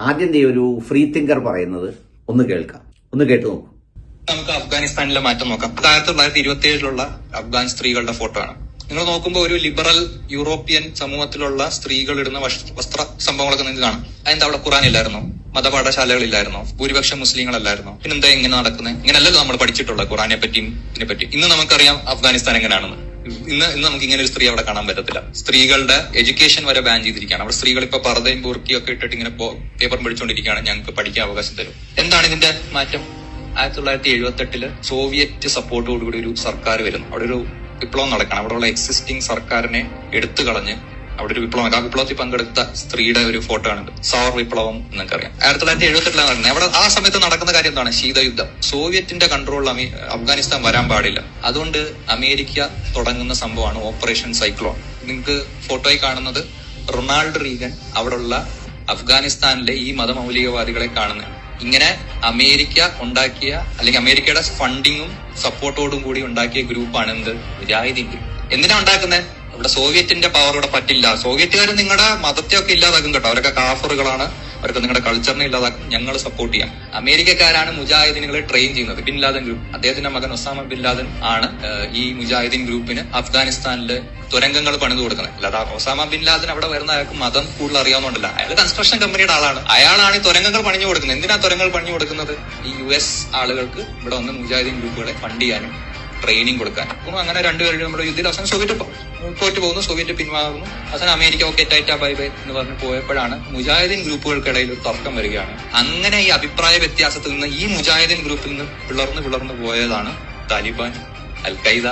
ആദ്യം ഒരു free thinker പറയുന്നത് ഒന്ന് കേൾക്കാം. ഒന്ന് കേട്ടു നോക്കൂ. നമുക്ക് അഫ്ഗാനിസ്ഥാനിലെ മാറ്റം നോക്കാം. ആയിരത്തി തൊള്ളായിരത്തി ഇരുപത്തി ഏഴിലുള്ള അഫ്ഗാൻ സ്ത്രീകളുടെ ഫോട്ടോ ആണ്. നിങ്ങൾ നോക്കുമ്പോൾ ഒരു ലിബറൽ യൂറോപ്യൻ സമൂഹത്തിലുള്ള സ്ത്രീകൾ ഇടുന്ന വസ്- വസ്ത്ര സംഭവങ്ങളൊക്കെ നിങ്ങൾക്ക് കാണാം. അതെന്താ അവിടെ ഖുറാൻ ഇല്ലായിരുന്നു? മതപാഠശാലകളില്ലായിരുന്നു. ഭൂരിപക്ഷം മുസ്ലിങ്ങളല്ലായിരുന്നു. പിന്നെന്താ ഇങ്ങനെ നടക്കുന്നത് ഇങ്ങനെയല്ലല്ലോ നമ്മൾ പഠിച്ചിട്ടുള്ളത് ഖുറാനെ പറ്റിയും ഇതിനെ പറ്റി ഇന്ന് നമുക്കറിയാം അഫ്ഗാനിസ്ഥാൻ എങ്ങനെയാണെന്ന്. ഇന്ന് ഇന്ന് നമുക്ക് ഇങ്ങനെ ഒരു സ്ത്രീ അവിടെ കാണാൻ പറ്റത്തില്ല. സ്ത്രീകളുടെ എഡ്യൂക്കേഷൻ വരെ ബാൻ ചെയ്തിരിക്കുകയാണ്. അവിടെ സ്ത്രീകൾ ഇപ്പൊ പറതയും ബുർക്കിയും ഒക്കെ ഇട്ടിട്ട് ഇങ്ങനെ പേപ്പർ പഠിച്ചുകൊണ്ടിരിക്കുകയാണ് ഞങ്ങൾക്ക് പഠിക്കാൻ അവകാശം തരും. എന്താണ് ഇതിന്റെ മാറ്റം? ആയിരത്തി തൊള്ളായിരത്തി എഴുപത്തി എട്ടിൽ സോവിയറ്റ് സപ്പോർട്ടോടുകൂടി ഒരു സർക്കാർ വരുന്നു. അവിടെ ഒരു വിപ്ലവം നടക്കണം. അവിടെയുള്ള എക്സിസ്റ്റിംഗ് സർക്കാരിനെ എടുത്തു കളഞ്ഞ് അവിടെ ഒരു വിപ്ലവം. ആ വിപ്ലവത്തിൽ പങ്കെടുത്ത സ്ത്രീയുടെ ഒരു ഫോട്ടോ ആണ് സൗർ വിപ്ലവം എന്നൊക്കെ അറിയാം ആയിരത്തി തൊള്ളായിരത്തി എഴുപത്തെട്ടിലാണ് നടക്കുന്നത് അവിടെ ആ സമയത്ത് നടക്കുന്ന കാര്യം എന്താണ്? ശീതയുദ്ധം. സോവിയറ്റിന്റെ കൺട്രോളിൽ അഫ്ഗാനിസ്ഥാൻ വരാൻ പാടില്ല. അതുകൊണ്ട് അമേരിക്ക തുടങ്ങുന്ന സംഭവമാണ് ഓപ്പറേഷൻ സൈക്ലോൺ. നിങ്ങൾക്ക് ഫോട്ടോയിൽ കാണുന്നത് റൊണാൾഡ് റീഗൻ അവിടെയുള്ള അഫ്ഗാനിസ്ഥാനിലെ ഈ മതമൗലികവാദികളെ കാണുന്നത് ഇങ്ങനെ അമേരിക്ക ഉണ്ടാക്കിയ അല്ലെങ്കിൽ അമേരിക്കയുടെ ഫണ്ടിങ്ങും സപ്പോർട്ടോടും കൂടി ഉണ്ടാക്കിയ ഗ്രൂപ്പാണ് എന്ത്? ഗ്രൂപ്പ് എന്തിനാ ഉണ്ടാക്കുന്നത് ഇവിടെ സോവിയറ്റിന്റെ പവർ ഇവിടെ പറ്റില്ല. സോവിയറ്റുകാർ നിങ്ങളുടെ മതത്തെ ഒക്കെ ഇല്ലാതാക്കും കേട്ടോ. അവരൊക്കെ കാഫറുകളാണ്. അവർക്ക് നിങ്ങളുടെ കൾച്ചറിനെ ഇല്ലാതാക്കും. ഞങ്ങൾ സപ്പോർട്ട് ചെയ്യാം. അമേരിക്കക്കാരാണ് മുജാഹിദീനുകളെ ട്രെയിൻ ചെയ്യുന്നത്. ബിൻ ലാദൻ ഗ്രൂപ്പ് അദ്ദേഹത്തിന്റെ മകൻ ഒസാമ ബിൻ ലാദൻ ആണ് ഈ മുജാഹിദീൻ ഗ്രൂപ്പിന് അഫ്ഗാനിസ്ഥാനിൽ തുരങ്കങ്ങൾ പണിത് കൊടുക്കുന്നത്. അല്ലാതെ ഒസാമ ബിൻ ലാദൻ അവിടെ വരുന്ന അയാൾക്ക് മതം കൂടുതൽ അറിയാവുന്നതല്ല അയാൾ കൺസ്ട്രക്ഷൻ കമ്പനിയുടെ ആളാണ്. അയാളാണ് ഈ തുരങ്കങ്ങൾ പണിഞ്ഞു കൊടുക്കുന്നത്. എന്തിനാ തുരങ്കങ്ങൾ പണിഞ്ഞു കൊടുക്കുന്നത്? ഈ യു എസ് ആളുകൾക്ക് ഇവിടെ വന്ന് മുജാഹിദീൻ ഗ്രൂപ്പുകളെ ഫണ്ട് ചെയ്യാനും ട്രെയിനിങ് കൊടുക്കാൻ. അങ്ങനെ രണ്ടുപേരും നമ്മുടെ യുദ്ധത്തിൽ അവസാനം സോവിയറ്റ് തോറ്റു പോകുന്നു സോവിയറ്റ് പിൻവാങ്ങുന്നു. അവസാനം America okay tata bye bye എന്ന് പറഞ്ഞ് പോയപ്പോഴാണ് മുജാഹിദീൻ ഗ്രൂപ്പുകൾക്കിടയിൽ ഒരു തർക്കം വരികയാണ്. അങ്ങനെ ഈ അഭിപ്രായ വ്യത്യാസത്തിൽ നിന്ന് ഈ മുജാഹിദീൻ ഗ്രൂപ്പിൽ നിന്ന് പിളർന്ന് പിളർന്ന് പോയതാണ് താലിബാൻ അൽ ഖൈദ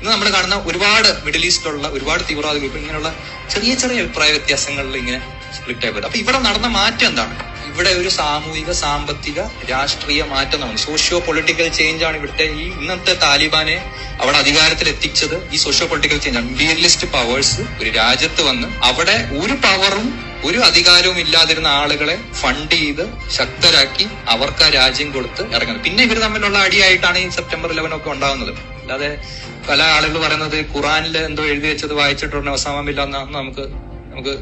ഇന്ന് നമ്മൾ കാണുന്ന ഒരുപാട് മിഡിൽ ഈസ്റ്റിലുള്ള ഒരുപാട് തീവ്രവാദ ഗ്രൂപ്പ് ഇങ്ങനെയുള്ള ചെറിയ ചെറിയ അഭിപ്രായ വ്യത്യാസങ്ങളിൽ ഇങ്ങനെ സ്പ്ലിറ്റ് ആയി പോയത് അപ്പൊ ഇവിടെ നടന്ന മാറ്റം എന്താണ്? ഇവിടെ ഒരു സാമൂഹിക സാമ്പത്തിക രാഷ്ട്രീയ മാറ്റം നമ്മൾ സോഷ്യോ പൊളിറ്റിക്കൽ ചേഞ്ച് ആണ് ഇവിടുത്തെ ഈ ഇന്നത്തെ താലിബാനെ അവിടെ അധികാരത്തിൽ എത്തിച്ചത്. ഈ സോഷ്യോ പൊളിറ്റിക്കൽ ചേഞ്ച് ആണ്. ഇമ്പീരിയലിസ്റ്റ് പവേഴ്സ് ഒരു രാജ്യത്ത് വന്ന് അവിടെ ഒരു പവറും ഒരു അധികാരവും ഇല്ലാതിരുന്ന ആളുകളെ ഫണ്ട് ചെയ്ത് ശക്തരാക്കി അവർക്ക് ആ രാജ്യം കൊടുത്ത് ഇറങ്ങുന്നത്. പിന്നെ ഇവർ തമ്മിലുള്ള അടിയായിട്ടാണ് ഈ സെപ്റ്റംബർ ഇലവൻ ഒക്കെ ഉണ്ടാകുന്നത് അല്ലാതെ പല ആളുകൾ പറയുന്നത് ഖുറാനിൽ എന്തോ എഴുതി വെച്ചത് വായിച്ചിട്ടുണ്ടെങ്കിൽ വായിച്ചിട്ടുടനെ ഒസാമില്ല നമുക്ക് നമുക്ക്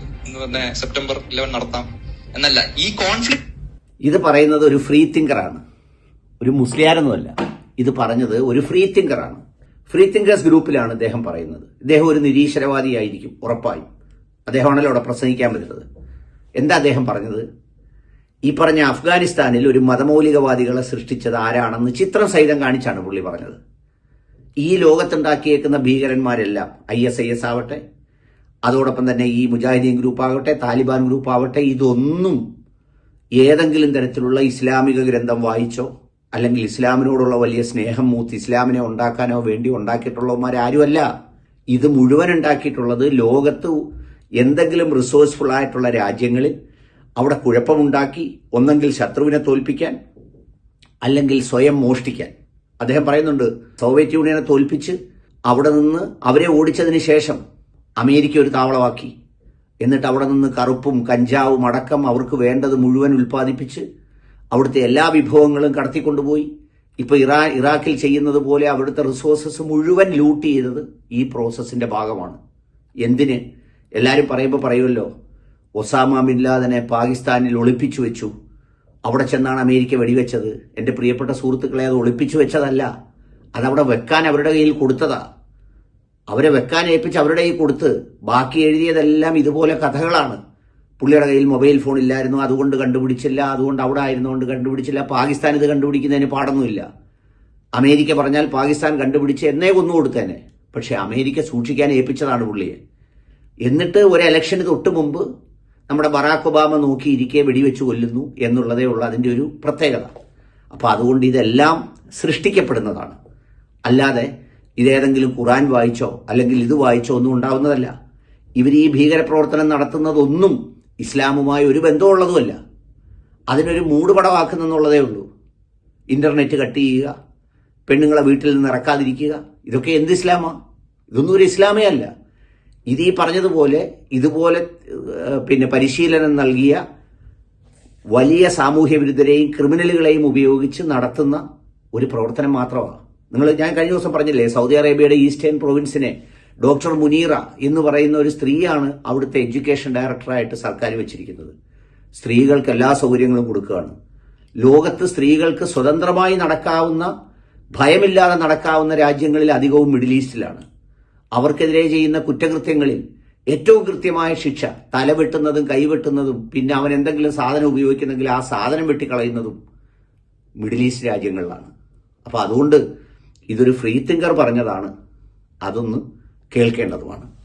സെപ്റ്റംബർ ഇലവൻ നടത്താം. എന്നല്ല ഈ കോൺഫ്ലിക്ട് ഇത് പറയുന്നത് ഒരു ഫ്രീ തിങ്കറാണ് ഒരു മുസ്ലിയാരൊന്നുമല്ല ഇത് പറഞ്ഞത് ഒരു ഫ്രീ തിങ്കറാണ് ഫ്രീ തിങ്കേഴ്സ് ഗ്രൂപ്പിലാണ് അദ്ദേഹം പറയുന്നത്. ഇദ്ദേഹം ഒരു നിരീശ്വരവാദിയായിരിക്കും ഉറപ്പായും. അദ്ദേഹമാണല്ലോ അവിടെ പ്രസംഗിക്കാൻ പറ്റുന്നത് എന്താ അദ്ദേഹം പറഞ്ഞത്? ഈ പറഞ്ഞ അഫ്ഗാനിസ്ഥാനിൽ ഒരു മതമൗലികവാദികളെ സൃഷ്ടിച്ചത് ആരാണെന്ന് ചിത്രം സഹിതം കാണിച്ചാണ് പുള്ളി പറഞ്ഞത്. ഈ ലോകത്തുണ്ടാക്കിയേക്കുന്ന ഭീകരന്മാരെല്ലാം ഐ എസ് ഐ എസ് ആവട്ടെ അതോടൊപ്പം തന്നെ ഈ മുജാഹിദീൻ ഗ്രൂപ്പ് ആവട്ടെ താലിബാൻ ഗ്രൂപ്പ് ആവട്ടെ ഇതൊന്നും ഏതെങ്കിലും തരത്തിലുള്ള ഇസ്ലാമിക ഗ്രന്ഥം വായിച്ചോ അല്ലെങ്കിൽ ഇസ്ലാമിനോടുള്ള വലിയ സ്നേഹം മൂത്ത് ഇസ്ലാമിനെ ഉണ്ടാക്കാനോ വേണ്ടി ഉണ്ടാക്കിയിട്ടുള്ളവന്മാരാരുമല്ല ഇത് മുഴുവൻ ഉണ്ടാക്കിയിട്ടുള്ളത് ലോകത്ത് എന്തെങ്കിലും റിസോഴ്സ്ഫുൾ ആയിട്ടുള്ള രാജ്യങ്ങളിൽ അവിടെ കുഴപ്പമുണ്ടാക്കി ഒന്നെങ്കിൽ ശത്രുവിനെ തോൽപ്പിക്കാൻ അല്ലെങ്കിൽ സ്വയം മോഷ്ടിക്കാൻ. അദ്ദേഹം പറയുന്നുണ്ട് സോവിയറ്റ് യൂണിയനെ തോൽപ്പിച്ച് അവിടെ നിന്ന് അവരെ ഓടിച്ചതിന് ശേഷം അമേരിക്ക ഒരു താവളമാക്കി. എന്നിട്ട് അവിടെ നിന്ന് കറുപ്പും കഞ്ചാവും അടക്കം അവർക്ക് വേണ്ടത് മുഴുവൻ ഉൽപ്പാദിപ്പിച്ച് അവിടുത്തെ എല്ലാ വിഭവങ്ങളും കടത്തിക്കൊണ്ടുപോയി. ഇപ്പൊ ഇറാ ഇറാഖിൽ ചെയ്യുന്നത് പോലെ അവിടുത്തെ റിസോഴ്സസ് മുഴുവൻ ലൂട്ട് ചെയ്തത് ഈ പ്രോസസ്സിന്റെ ഭാഗമാണ്. എന്തിന്? എല്ലാവരും പറയുമ്പോൾ പറയുമല്ലോ ഒസാമ ബിൻ ലാദനെ പാകിസ്ഥാനിൽ ഒളിപ്പിച്ചു വെച്ചു. അവിടെ ചെന്നാണ് അമേരിക്ക വെടിവെച്ചത്. എന്റെ പ്രിയപ്പെട്ട സുഹൃത്തുക്കളെ അത് ഒളിപ്പിച്ചു വെച്ചതല്ല. അതവിടെ വെക്കാൻ അവരുടെ കയ്യിൽ കൊടുത്തതാ. അവരെ വെക്കാൻ ഏൽപ്പിച്ച് അവരുടെ കയ്യിൽ കൊടുത്ത് ബാക്കി എഴുതിയതെല്ലാം ഇതുപോലെ കഥകളാണ്. പുള്ളിയുടെ കയ്യിൽ മൊബൈൽ ഫോൺ ഇല്ലായിരുന്നു അതുകൊണ്ട് കണ്ടുപിടിച്ചില്ല അതുകൊണ്ട് അവിടെ ആയിരുന്നുകൊണ്ട് കണ്ടുപിടിച്ചില്ല. പാകിസ്ഥാൻ ഇത് കണ്ടുപിടിക്കുന്നതിന് പാടൊന്നുമില്ല. അമേരിക്ക പറഞ്ഞാൽ പാകിസ്ഥാൻ കണ്ടുപിടിച്ച് എന്നേ കൊന്നു കൊടുത്തേനെ. പക്ഷെ അമേരിക്ക സൂക്ഷിക്കാൻ ഏൽപ്പിച്ചതാണ് പുള്ളിയെ. എന്നിട്ട് ഒരു ഇലക്ഷന് തൊട്ട് മുമ്പ് നമ്മുടെ ബറാക്ക് ഒബാമ നോക്കിയിരിക്കെ വെടിവെച്ച് കൊല്ലുന്നു എന്നുള്ളതേ ഉള്ളൂ അതിന്റെ ഒരു പ്രത്യേകത. അപ്പോൾ അതുകൊണ്ട് ഇതെല്ലാം സൃഷ്ടിക്കപ്പെടുന്നതാണ്. അല്ലാതെ ഇതേതെങ്കിലും ഖുറാൻ വായിച്ചോ അല്ലെങ്കിൽ ഇത് വായിച്ചോ ഒന്നും ഉണ്ടാവുന്നതല്ല. ഇവർ ഈ ഭീകരപ്രവർത്തനം നടത്തുന്നതൊന്നും ഇസ്ലാമുമായി ഒരു ബന്ധമുള്ളതുമല്ല. അതിനൊരു മൂടുപടമാക്കുന്നെന്നുള്ളതേ ഉള്ളൂ. ഇന്റർനെറ്റ് കട്ട് ചെയ്യുക പെണ്ണുങ്ങളെ വീട്ടിൽ നിന്ന് ഇറക്കാതിരിക്കുക ഇതൊക്കെ എന്ത് ഇസ്ലാമാണ് ഇതൊന്നും ഒരു ഇസ്ലാമേ അല്ല. ഇത് ഈ പറഞ്ഞതുപോലെ ഇതുപോലെ പിന്നെ പരിശീലനം നൽകിയ വലിയ സാമൂഹ്യ വിരുദ്ധരെയും ക്രിമിനലുകളെയും ഉപയോഗിച്ച് നടത്തുന്ന ഒരു പ്രവർത്തനം മാത്രമാണ്. നിങ്ങൾ ഞാൻ കഴിഞ്ഞ ദിവസം പറഞ്ഞില്ലേ സൗദി അറേബ്യയുടെ ഈസ്റ്റേൺ പ്രൊവിൻസിനെ ഡോക്ടർ മുനീറ എന്ന് പറയുന്ന ഒരു സ്ത്രീയാണ് അവിടുത്തെ എഡ്യൂക്കേഷൻ ഡയറക്ടറായിട്ട് സർക്കാർ വെച്ചിരിക്കുന്നത്. സ്ത്രീകൾക്ക് എല്ലാ സൗകര്യങ്ങളും കൊടുക്കുകയാണ്. ലോകത്ത് സ്ത്രീകൾക്ക് സ്വതന്ത്രമായി നടക്കാവുന്ന ഭയമില്ലാതെ നടക്കാവുന്ന രാജ്യങ്ങളിൽ അധികവും മിഡിൽ ഈസ്റ്റിലാണ്. അവർക്കെതിരെ ചെയ്യുന്ന കുറ്റകൃത്യങ്ങളിൽ ഏറ്റവും കൃത്യമായ ശിക്ഷ തല വെട്ടുന്നതും കൈവെട്ടുന്നതും പിന്നെ അവൻ എന്തെങ്കിലും സാധനം ഉപയോഗിക്കുന്നെങ്കിൽ ആ സാധനം വെട്ടിക്കളയുന്നതും മിഡിൽ ഈസ്റ്റ് രാജ്യങ്ങളിലാണ്. അപ്പോൾ അതുകൊണ്ട് ഇതൊരു ഫ്രീ തിങ്കർ പറഞ്ഞതാണ്. അതൊന്ന് കേൾക്കേണ്ടതുമാണ്.